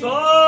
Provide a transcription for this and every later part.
So.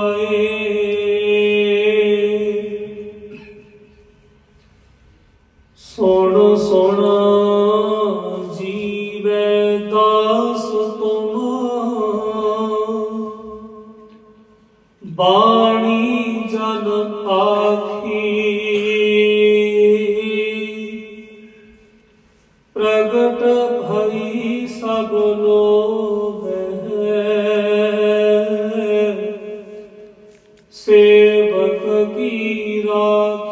सोना जीवे दास तुम बाणी जन आखी प्रगट भई सगलो सेवक की राख